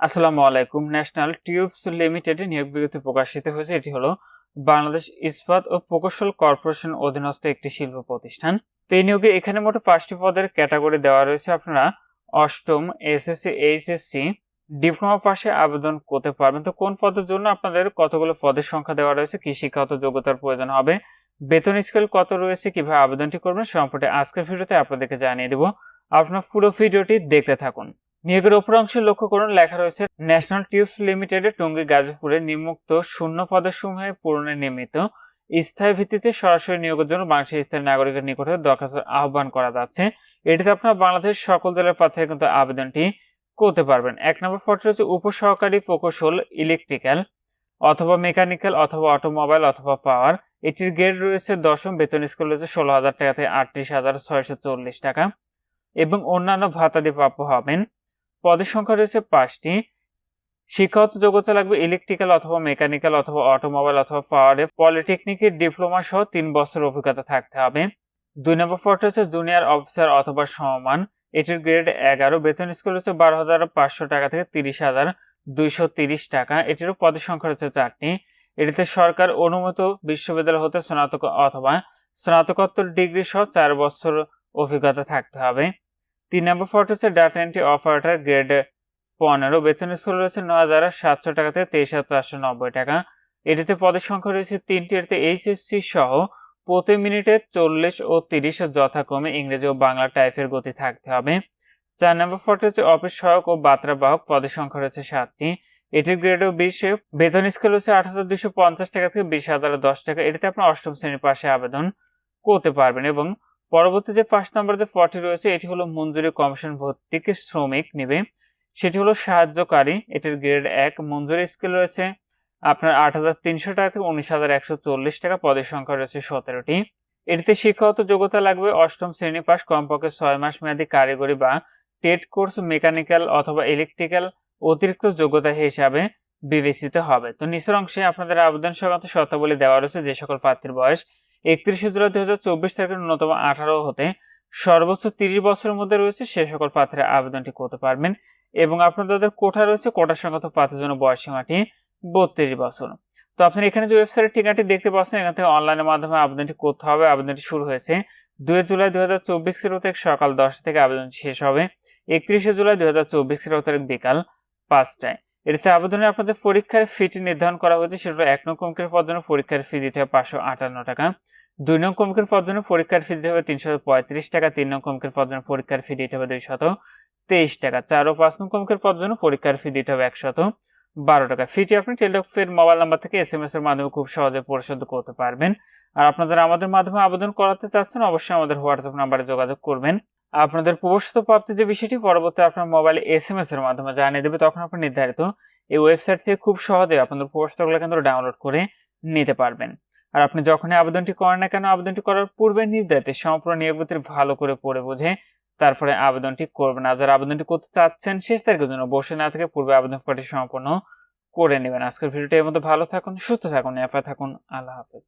আসসালামু আলাইকুম। National tubes লিমিটেডে নিয়োগ বিজ্ঞপ্তি প্রকাশিত হয়েছে। এটি হলো বাংলাদেশ ইস্পাত ও প্রকৌশল কর্পোরেশন অধীনস্থ একটি শিল্প প্রতিষ্ঠান। তো এই নিয়োগে এখানে মোট পাঁচটি পদের ক্যাটাগরি দেওয়া রয়েছে। আপনারা অষ্টম, এসএসসি, এইচএসসি, ডিপ্লোমা পাশে আবেদন করতে পারবেন। তো কোন পদের জন্য আপনাদের কতগুলো পদের সংখ্যা দেওয়া রয়েছে? কি শিক্ষাগত যোগ্যতার প্রয়োজন হবে? বেতন স্কেল কত রয়েছে? কীভাবে আবেদনটি করবেন? সম্পর্কে আজকের ভিডিওতে আপনাদেরকে জানিয়ে দেবো। আপনার পুরো ভিডিওটি দেখতে থাকুন। নিয়োগের উপর অংশে লক্ষ্য করুন, লেখা রয়েছে, ন্যাশনাল টিউবস লিমিটেডের টঙ্গী গাজীপুরে নিম্নোক্ত শূন্য পদের পদসমূহে পূরণে নিয়মিত স্থায়ী ভিত্তিতে সরাসরি নিয়োগের জন্য বাংলাদেশের স্থায়ী নাগরিকের নিকটে দরখাস্ত আহ্বান করা যাচ্ছে। এটিতে আপনার বাংলাদেশ সকল দলের প্রার্থীরা কিন্তু আবেদনটি করতে পারবেন। এক নম্বর ফটো রয়েছে, উপসহকারী প্রকৌশল, ইলেকট্রিক্যাল অথবা মেকানিক্যাল অথবা অটোমোবাইল অথবা পাওয়ার। এটির গ্রেড রয়েছে দশম, বেতন স্কেল রয়েছে ষোলো হাজার টাকা থেকে আটত্রিশ হাজার ছয়শো চল্লিশ টাকা। এবং অন্যান্য ভাতাদি প্রাপ্য হবেন। পদের সংখ্যা রয়েছে পাঁচটি। শিক্ষাগত যোগ্যতা লাগবে ইলেকট্রিক্যাল অথবা মেকানিক্যাল অথবা অটোমোবাইল অথবা পাওয়ারে পলিটেকনিকের ডিপ্লোমা সহ তিন বছর অভিজ্ঞতা থাকতে হবে। দুই নম্বর পদটি হচ্ছে জুনিয়র অফিসার অথবা সমমান এটির গ্রেড এগারো। বেতন স্কেল হচ্ছে বারো হাজার পাঁচশো টাকা থেকে তিরিশ হাজার দুইশো তিরিশ টাকা। এটিরও পদের সংখ্যা রয়েছে চারটি। এটিতে সরকার অনুমত বিশ্ববিদ্যালয় হতে স্নাতক অথবা স্নাতকোত্তর ডিগ্রি সহ চার বছর অভিজ্ঞতা থাকতে হবে। তিন নম্বর ফটো হচ্ছে ডাটা এন্ট্রি অপারেটর গ্রেড পনেরো বেতন স্কুল রয়েছে নয় হাজার সাতশো টাকা থেকে তেইশ হাজার চারশো নব্বই টাকা। এটিতে পদের সংখ্যা রয়েছে তিনটি, এটিতে এইচএসসি সহ প্রতি মিনিটে চল্লিশ ও তিরিশ যথাক্রমে ইংরেজি ও বাংলা টাইপের গতি থাকতে হবে। চার নম্বর ফটো হচ্ছে অফিস সহায়ক ও বার্তা বাহক, পদের সংখ্যা রয়েছে সাতটি। এটির গ্রেডও বিশে বেতন স্কেল হচ্ছে আট হাজার দুশো পঞ্চাশ টাকা থেকে বিশ হাজার দশ টাকা। এটিতে আপনার অষ্টম শ্রেণির পাশে আবেদন করতে পারবেন এবং পরবর্তী যে পাঁচ নম্বর যে ফর্টি রয়েছে, এটি হলো মঞ্জুরি কমিশন ভর্তিক শ্রমিক নেবে। সেটি হলো সাহায্যকারী, এটির গ্রেড এক। মঞ্জুরি স্কেল রয়েছে আপনার আট হাজার তিনশো টাকা থেকে উনিশ হাজার একশো চল্লিশ টাকা, পদের সংখ্যা রয়েছে সতেরোটি। এটিতে শিক্ষাগত যোগ্যতা লাগবে অষ্টম শ্রেণি পাস, কমপক্ষে ছয় মাস মেয়াদী কারিগরি বা টেট কোর্স, মেকানিক্যাল অথবা ইলেকট্রিক্যাল অতিরিক্ত যোগ্যতা হিসাবে বিবেচিত হবে। তো নিচের অংশে আপনাদের আবেদন সংক্রান্ত শর্তাবলী দেওয়া রয়েছে, যে সকল প্রার্থীর বয়স একত্রিশে জুলাই দুই হাজার চব্বিশ তারিখের ন্যূনতম আঠারো হতে সর্বোচ্চ তিরিশ বছরের মধ্যে রয়েছে সে সকল প্রার্থীরা আবেদনটি করতে পারবেন এবং আপনার আপনাদের কোটা রয়েছে কোটার সংখ্যা প্রার্থীর জন্য বয়স সীমাটি বত্রিশ বছর। তো আপনি এখানে যে ওয়েবসাইটের ঠিকানাটি দেখতে পাচ্ছেন, এখান থেকে অনলাইনের মাধ্যমে আবেদনটি করতে হবে। আবেদনটি শুরু হয়েছে দুই জুলাই দু হাজার চব্বিশ তারিখ, সকাল দশটা থেকে আবেদন শেষ হবে। একত্রিশে জুলাই দু হাজার চব্বিশ তারিখ, বিকাল পাঁচটায়। এটিতে আবেদনে আপনাদের পরীক্ষার ফিটি নির্ধারণ করা হয়েছে, সেটা এক নং কমিকের পদ জন্য পরীক্ষার ফি দিতে হবে পাঁচশো আটান্ন টাকা। দুই নং কমিকের পদ জন্য পরীক্ষার ফি দিতে হবে তিনশো পঁয়ত্রিশ টাকা, তিন নং কমিকের পদ জন্য পরীক্ষার ফি দিতে হবে দুইশত তেইশ টাকা, চার ও পাঁচ নং কমিকের পদ জন্য পরীক্ষার ফি দিতে হবে একশত বারো টাকা। ফিটি আপনি টেলিটকের মোবাইল নাম্বার থেকে এস এম এস এর মাধ্যমে খুব সহজে পরিশোধ করতে পারবেন। আর আপনাদের আমাদের মাধ্যমে আবেদন করাতে চাচ্ছেন, অবশ্যই আমাদের হোয়াটসঅ্যাপ নাম্বারে যোগাযোগ করবেন। আপনাদের প্রবেশিত প্রাপ্তি যে বিষয়টি, পরবর্তী আপনার মোবাইলে এস এম এস এর মাধ্যমে জানিয়ে দেবে, তখন আপনি নির্ধারিত এই ওয়েবসাইট থেকে খুব সহজে আপনাদের প্রবেশগুলো কিন্তু ডাউনলোড করে নিতে পারবেন। আর আপনি যখনই আবেদনটি করেন না কেন, আবেদনটি করার পূর্বে নিজ দায়িত্বে সম্পূর্ণ নিয়োগপত্র ভালো করে পড়ে বুঝে তারপরে আবেদনটি করবেন। আর যারা আবেদনটি করতে চাচ্ছেন, শেষ তারিখের জন্য বসে না থেকে পূর্বে আবেদন করাটি সম্পূর্ণ করে নেবেন। আজকের ভিডিওটি এর মধ্যে ভালো থাকুন, সুস্থ থাকুন এফআই থাকুন, আল্লাহ হাফেজ।